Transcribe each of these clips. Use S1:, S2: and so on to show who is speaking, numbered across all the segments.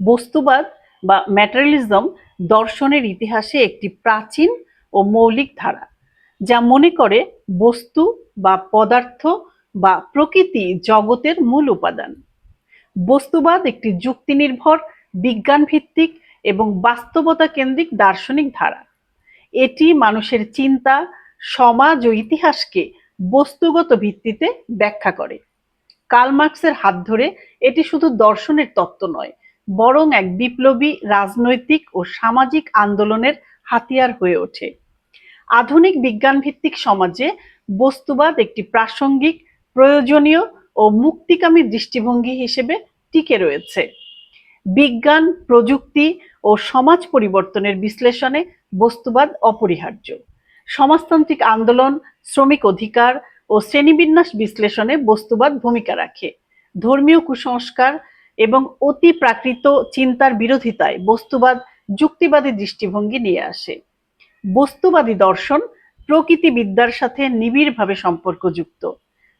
S1: বস্তুবাদ বা ম্যাটারিয়ালিজম দর্শনের ইতিহাসে একটি প্রাচীন ও মৌলিক ধারা, যা মনে করে বস্তু বা পদার্থ বা প্রকৃতি জগতের মূল উপাদান। বস্তুবাদ একটি যুক্তিনির্ভর বিজ্ঞান ভিত্তিক এবং বাস্তবতা কেন্দ্রিক দার্শনিক ধারা। এটি মানুষের চিন্তা, সমাজ ও ইতিহাসকে বস্তুগত ভিত্তিতে ব্যাখ্যা করে। কার্ল মার্কসের হাত ধরে এটি শুধু দর্শনের তত্ত্ব নয় বরং এক বিপ্লবী রাজনৈতিক ও সামাজিক আন্দোলনের হাতিয়ার হয়ে ওঠে। আধুনিক বিজ্ঞান ভিত্তিক সমাজে বস্তুবাদ একটি প্রাসঙ্গিক, প্রয়োজনীয় ও মুক্তিকামী দৃষ্টিভঙ্গি হিসেবে টিকে রয়েছে। বিজ্ঞান, প্রযুক্তি ও সমাজ পরিবর্তনের বিশ্লেষণে বস্তুবাদ অপরিহার্য। সমাজতান্ত্রিক আন্দোলন, শ্রমিক অধিকার ও শ্রেণীবিন্যাস বিশ্লেষণে বস্তুবাদ ভূমিকা রাখে। ধর্মীয় কুসংস্কার এবং অতি প্রাকৃত চিন্তার বিরোধিতায় বস্তুবাদ, যুক্তিবাদী দৃষ্টিভঙ্গি নিয়ে আসে। বস্তুবাদী দর্শন প্রকৃতিবিদ্যার সাথে নিবিড়ভাবে সম্পর্কযুক্ত,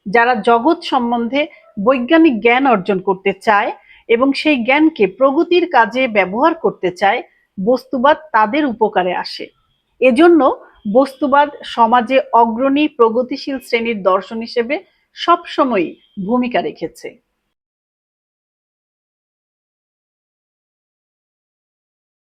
S1: যারা জগৎ সম্বন্ধে বৈজ্ঞানিক জ্ঞান অর্জন করতে চায় এবং সেই জ্ঞানকে প্রগতির কাজে ব্যবহার করতে চায়, বস্তুবাদ তাদের উপকারে আসে। এজন্য বস্তুবাদ সমাজে অগ্রণী প্রগতিশীল শ্রেণির দর্শন হিসেবে সবসময়ই ভূমিকা রেখেছে।